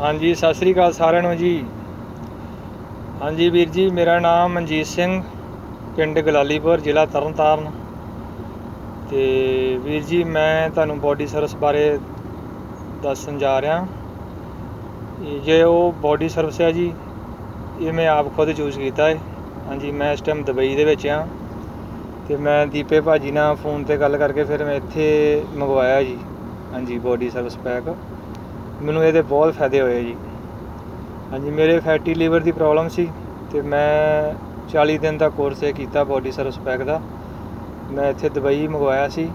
ਹਾਂਜੀ, ਸਤਿ ਸ੍ਰੀ ਅਕਾਲ ਸਾਰਿਆਂ ਨੂੰ ਜੀ। ਹਾਂਜੀ ਵੀਰ ਜੀ, ਮੇਰਾ ਨਾਮ ਮਨਜੀਤ ਸਿੰਘ, ਪਿੰਡ ਗਲਾਲੀਪੁਰ, ਜ਼ਿਲ੍ਹਾ ਤਰਨਤਾਰਨ। ਤੇ ਵੀਰ ਜੀ, ਮੈਂ ਤੁਹਾਨੂੰ ਬੋਡੀ ਸਰਵਿਸ ਬਾਰੇ ਦੱਸਣ ਜਾ ਰਿਹਾ। ਇਹ ਜੇ ਉਹ ਬੋਡੀ ਸਰਵਿਸ ਹੈ ਜੀ, ਇਹ ਮੈਂ ਆਪ ਖੁਦ ਚੂਜ਼ ਕੀਤਾ ਹੈ। ਹਾਂਜੀ, ਮੈਂ ਇਸ ਟਾਈਮ ਦੁਬਈ ਦੇ ਵਿੱਚ ਆ ਤੇ ਮੈਂ ਦੀਪੇ ਭਾਜੀ ਨਾਲ ਫੋਨ ਤੇ ਗੱਲ ਕਰਕੇ ਫਿਰ ਮੈਂ ਇੱਥੇ ਮੰਗਵਾਇਆ ਜੀ। ਹਾਂਜੀ ਬੋਡੀ ਸਰਵਿਸ ਪੈਕ ਮੈਨੂੰ ਇਹਦੇ ਬਹੁਤ ਫਾਇਦੇ ਹੋਏ ਜੀ। ਹਾਂਜੀ, ਮੇਰੇ ਫੈਟੀ ਲੀਵਰ ਦੀ ਪ੍ਰੋਬਲਮ ਸੀ ਤੇ ਮੈਂ 40 ਦਿਨ ਦਾ ਕੋਰਸ ਇਹ ਕੀਤਾ ਬੋਡੀ ਸਰਵਿਸ ਪੈਕ ਦਾ। ਮੈਂ ਇੱਥੇ ਦੁਬਈ ਮੰਗਵਾਇਆ ਸੀ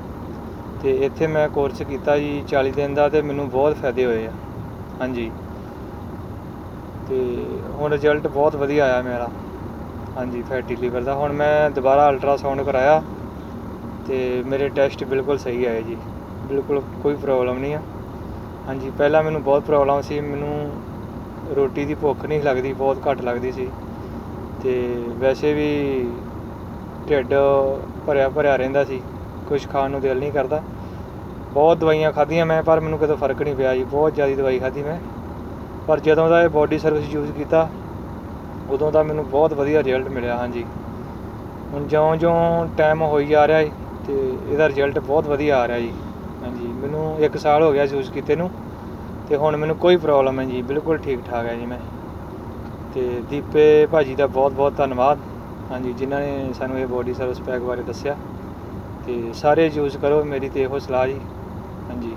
ਤੇ ਇੱਥੇ ਮੈਂ ਕੋਰਸ ਕੀਤਾ ਜੀ 40 ਦਿਨ ਦਾ ਤੇ ਮੈਨੂੰ ਬਹੁਤ ਫਾਇਦੇ ਹੋਏ ਆ। ਹਾਂਜੀ। ਤੇ ਹੁਣ ਰਿਜ਼ਲਟ ਬਹੁਤ ਵਧੀਆ ਆਇਆ ਮੇਰਾ। ਹਾਂਜੀ ਫੈਟੀ ਲੀਵਰ ਦਾ। ਹੁਣ ਮੈਂ ਦੁਬਾਰਾ ਅਲਟਰਾਸਾਊਂਡ ਕਰਾਇਆ ਤੇ ਮੇਰੇ ਟੈਸਟ ਬਿਲਕੁਲ ਸਹੀ ਆਏ ਜੀ। ਬਿਲਕੁਲ ਕੋਈ ਪ੍ਰੋਬਲਮ ਨਹੀਂ ਆ। ਹਾਂਜੀ, ਪਹਿਲਾਂ ਮੈਨੂੰ ਬਹੁਤ ਪ੍ਰੋਬਲਮ ਸੀ, ਮੈਨੂੰ ਰੋਟੀ ਦੀ ਭੁੱਖ ਨਹੀਂ ਲੱਗਦੀ, ਬਹੁਤ ਘੱਟ ਲੱਗਦੀ ਸੀ ਤੇ ਵੈਸੇ ਵੀ ਢਿੱਡ ਭਰਿਆ ਭਰਿਆ ਰਹਿੰਦਾ ਸੀ ਕੁਝ ਖਾਣ ਨੂੰ ਦਿਲ ਨਹੀਂ ਕਰਦਾ। ਬਹੁਤ ਦਵਾਈਆਂ ਖਾਧੀਆਂ ਮੈਂ, ਪਰ ਮੈਨੂੰ ਕਦੇ ਫ਼ਰਕ ਨਹੀਂ ਪਿਆ ਜੀ, ਬਹੁਤ ਜ਼ਿਆਦਾ ਦਵਾਈ ਖਾਧੀ ਮੈਂ। ਪਰ ਜਦੋਂ ਦਾ ਇਹ ਬੋਡੀ ਸਰਵਿਸ ਯੂਜ਼ ਕੀਤਾ, ਉਦੋਂ ਦਾ ਮੈਨੂੰ ਬਹੁਤ ਵਧੀਆ ਰਿਜ਼ਲਟ ਮਿਲਿਆ, ਹਾਂਜੀ। ਹੁਣ ਜਿਉਂ-ਜਿਉਂ ਟਾਈਮ ਹੋਈ ਜਾ ਰਿਹਾ ਹੈ ਤੇ ਇਹਦਾ ਰਿਜ਼ਲਟ ਬਹੁਤ ਵਧੀਆ ਆ ਰਿਹਾ ਜੀ। ਹਾਂਜੀ, ਮੈਨੂੰ 1 ਸਾਲ ਹੋ ਗਿਆ ਯੂਜ਼ ਕੀਤੇ ਨੂੰ ਤੇ ਹੁਣ ਮੈਨੂੰ ਕੋਈ ਪ੍ਰੋਬਲਮ ਹੈ ਜੀ, ਬਿਲਕੁਲ ਠੀਕ ਠਾਕ ਹੈ ਜੀ ਮੈਂ। ਤੇ ਦੀਪੇ ਭਾਜੀ ਦਾ ਬਹੁਤ ਬਹੁਤ ਧੰਨਵਾਦ। ਹਾਂਜੀ, ਜਿਨ੍ਹਾਂ ਨੇ ਸਾਨੂੰ ਇਹ ਬੋਡੀ ਸਰਵਿਸ ਪੈਕ ਬਾਰੇ ਦੱਸਿਆ। ਤੇ ਸਾਰੇ ਯੂਜ਼ ਕਰੋ, ਮੇਰੀ ਤੇ ਇਹੋ ਸਲਾਹ ਜੀ। ਹਾਂਜੀ।